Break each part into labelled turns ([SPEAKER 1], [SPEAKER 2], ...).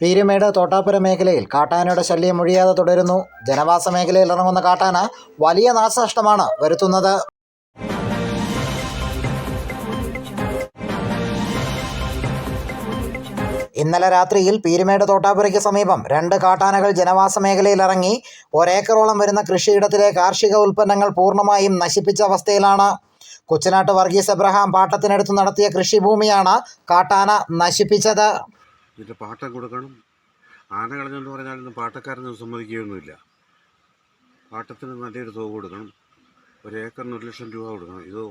[SPEAKER 1] പീരുമേട് തോട്ടാപ്പുര മേഖലയിൽ കാട്ടാനയുടെ ശല്യം ഒഴിയാതെ തുടരുന്നു. ജനവാസ മേഖലയിൽ ഇറങ്ങുന്ന കാട്ടാന വലിയ നാശനഷ്ടമാണ് വരുത്തുന്നത്. ഇന്നലെ രാത്രിയിൽ പീരുമേട് തോട്ടാപ്പുരയ്ക്ക് സമീപം രണ്ട് കാട്ടാനകൾ ജനവാസ മേഖലയിൽ ഇറങ്ങി ഒരേക്കറോളം വരുന്ന കൃഷിയിടത്തിലെ കാർഷിക ഉൽപ്പന്നങ്ങൾ പൂർണമായും നശിപ്പിച്ച അവസ്ഥയിലാണ്. കുച്ചനാട്ട് വർഗീസ് എബ്രഹാം പാട്ടത്തിനടുത്ത് നടത്തിയ കൃഷിഭൂമിയാണ് കാട്ടാന നശിപ്പിച്ചത്.
[SPEAKER 2] ഇതിന്റെ പാട്ടം കൊടുക്കണം. ആന കളഞ്ഞെന്ന് പറഞ്ഞാലൊന്നും പാട്ടക്കാരനൊന്നും സമ്മതിക്കുകയൊന്നുമില്ല. പാട്ടത്തിന് നല്ലൊരു തുക കൊടുക്കണം. ഒരു ഏക്കറിന് ഒരു ലക്ഷം രൂപ കൊടുക്കണം. ഇത്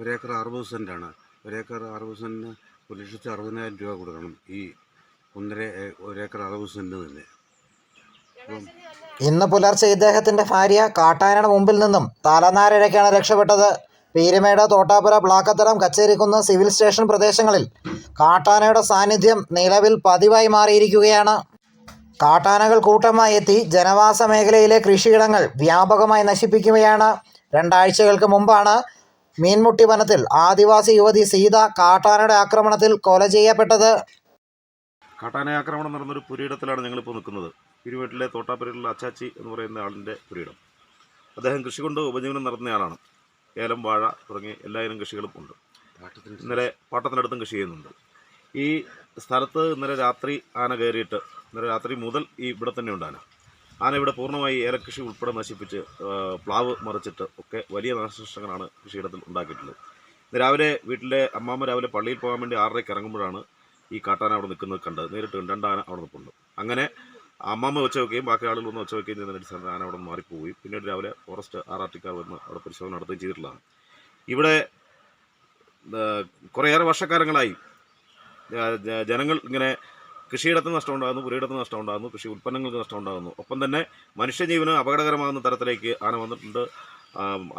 [SPEAKER 2] ഒരേക്കർ അറുപത് സെന്റാണ് ഒരേക്കർ അറുപത് സെന്റിന് ഒരു ലക്ഷത്തി അറുപതിനായിരം രൂപ കൊടുക്കണം ഈ ഒന്നര ഒരേക്കർ അറുപത് സെന്റ് തന്നെ.
[SPEAKER 1] ഇന്ന് പുലർച്ചെ ഇദ്ദേഹത്തിന്റെ ഭാര്യ കാട്ടാനയുടെ മുമ്പിൽ നിന്നും തലനാരഴയ്ക്കാണ് രക്ഷപ്പെട്ടത്. പീരുമേട് തോട്ടാപുര ബ്ലാക്കത്തരം കച്ചേരിക്കുന്ന് സിവിൽ സ്റ്റേഷൻ പ്രദേശങ്ങളിൽ കാട്ടാനയുടെ സാന്നിധ്യം നിലവിൽ പതിവായി മാറിയിരിക്കുകയാണ്. കാട്ടാനകൾ കൂട്ടമായി എത്തി ജനവാസ മേഖലയിലെ കൃഷിയിടങ്ങൾ വ്യാപകമായി നശിപ്പിക്കുകയാണ്. രണ്ടാഴ്ചകൾക്ക് മുമ്പാണ് മീൻമുട്ടി വനത്തിൽ ആദിവാസി യുവതി സീത കാട്ടാനയുടെ ആക്രമണത്തിൽ കൊല ചെയ്യപ്പെട്ടത്.
[SPEAKER 3] കാട്ടാന ആക്രമണം നടന്നൊരു പുരയിടത്തിലാണ് ഞങ്ങളിപ്പോൾ നിൽക്കുന്നത്. ഇരുവീട്ടിലെ തോട്ടാപ്പുരയിലുള്ള അച്ചാച്ചി എന്ന് പറയുന്ന ആളിന്റെ പുരയിടം. അദ്ദേഹം കൃഷി കൊണ്ട് ഉപജീവനം നടത്തുന്നയാളാണ് ഏലം വാഴ തുടങ്ങി ഇനം കൃഷികളും ഉണ്ട്. ഇന്നലെ പാട്ടത്തിനടുത്തും കൃഷി ചെയ്യുന്നുണ്ട്. ഈ സ്ഥലത്ത് ഇന്നലെ രാത്രി ആന കയറിയിട്ട് ഇന്നലെ രാത്രി മുതൽ ഈ ഇവിടെ തന്നെ ഉണ്ട് ആന. ആന ഇവിടെ പൂർണമായി ഏലക്കൃഷി ഉൾപ്പെടെ നശിപ്പിച്ച് പ്ലാവ് മറിച്ചിട്ട് ഒക്കെ വലിയ നാശനഷ്ടങ്ങളാണ് കൃഷിയിടത്തിൽ ഉണ്ടാക്കിയിട്ടുള്ളത്. ഇന്ന് രാവിലെ വീട്ടിലെ അമ്മാമ്മ രാവിലെ പള്ളിയിൽ പോകാൻ വേണ്ടി ആറരയ്ക്ക് ഇറങ്ങുമ്പോഴാണ് ഈ കാട്ടാന അവിടെ നിൽക്കുന്നത് കണ്ടത്. നേരിട്ട് രണ്ടാന രണ്ട് ആന അവിടെ നിൽപ്പുണ്ട്. അങ്ങനെ അമ്മാമ്മ വെച്ച് വെക്കുകയും ബാക്കി ആളുകൾ ഒന്ന് വെച്ച് വെക്കുകയും ചെയ്യുന്ന അടിസ്ഥാനത്തിൽ ആന അവിടെ നിന്ന് മാറിപ്പോവുകയും പിന്നീട് രാവിലെ ഫോറസ്റ്റ് ആർ വന്ന് അവിടെ പരിശോധന നടത്തുകയും ചെയ്തിട്ടുള്ളതാണ്. ഇവിടെ കുറേയേറെ വർഷക്കാലങ്ങളായി ജനങ്ങൾ ഇങ്ങനെ കൃഷിയിടത്തിന് നഷ്ടമുണ്ടാകുന്നു പുരയിടത്തിന് നഷ്ടമുണ്ടാകുന്നു കൃഷി ഉൽപ്പന്നങ്ങൾക്ക് നഷ്ടമുണ്ടാകുന്നു ഒപ്പം തന്നെ മനുഷ്യജീവന് അപകടകരമാകുന്ന തരത്തിലേക്ക് ആന വന്നിട്ടുണ്ട്.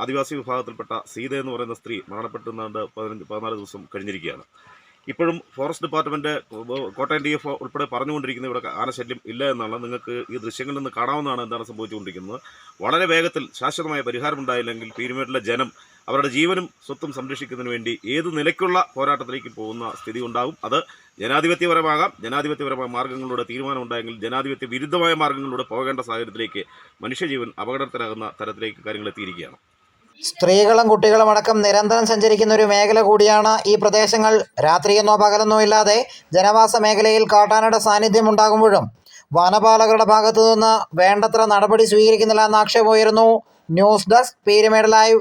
[SPEAKER 3] ആദിവാസി വിഭാഗത്തിൽപ്പെട്ട സീത എന്ന് പറയുന്ന സ്ത്രീ മരണപ്പെട്ടുന്നാണ്ട് പതിനഞ്ച് പതിനാല് ദിവസം കഴിഞ്ഞിരിക്കുകയാണ്. ഇപ്പോഴും forest department Kottayam D F ഉൾപ്പെടെ പറഞ്ഞുകൊണ്ടിരിക്കുന്ന ഇവിടെ ആനശല്യം ഇല്ല എന്നാണ് നിങ്ങൾക്ക് ഈ ദൃശ്യങ്ങളിൽ നിന്ന് കാണാവുന്നതാണ് എന്താണ് സംഭവിച്ചുകൊണ്ടിരിക്കുന്നത്. വളരെ വേഗത്തിൽ ശാശ്വതമായ പരിഹാരമുണ്ടായില്ലെങ്കിൽ പീരുമേട്ടിലെ ജനം അവരുടെ ജീവനും സ്വത്തും സംരക്ഷിക്കുന്നതിന് വേണ്ടി ഏത് നിലയ്ക്കുള്ള പോരാട്ടത്തിലേക്ക് പോകുന്ന സ്ഥിതി ഉണ്ടാകും അത് ജനാധിപത്യപരമാകാം. ജനാധിപത്യപരമായ മാർഗങ്ങളിലൂടെ തീരുമാനമുണ്ടായെങ്കിൽ ജനാധിപത്യ വിരുദ്ധമായ മാർഗങ്ങളിലൂടെ പോകേണ്ട സാഹചര്യത്തിലേക്ക് മനുഷ്യജീവൻ അപകടത്തിലാകുന്ന തരത്തിലേക്ക് കാര്യങ്ങൾ എത്തിയിരിക്കുകയാണ്.
[SPEAKER 1] സ്ത്രീകളും കുട്ടികളും അടക്കം നിരന്തരം സഞ്ചരിക്കുന്ന ഒരു മേഖല കൂടിയാണ് ഈ പ്രദേശങ്ങൾ. രാത്രിയെന്നോ പകലെന്നോ ഇല്ലാതെ ജനവാസ മേഖലയിൽ കാട്ടാനയുടെ സാന്നിധ്യം ഉണ്ടാകുമ്പോഴും വനപാലകരുടെ ഭാഗത്തു നിന്ന് വേണ്ടത്ര നടപടി സ്വീകരിക്കുന്നില്ല എന്ന ആക്ഷേപം ഉയരുന്നു ന്യൂസ് ഡെസ്ക് പീരുമേട് ലൈവ്.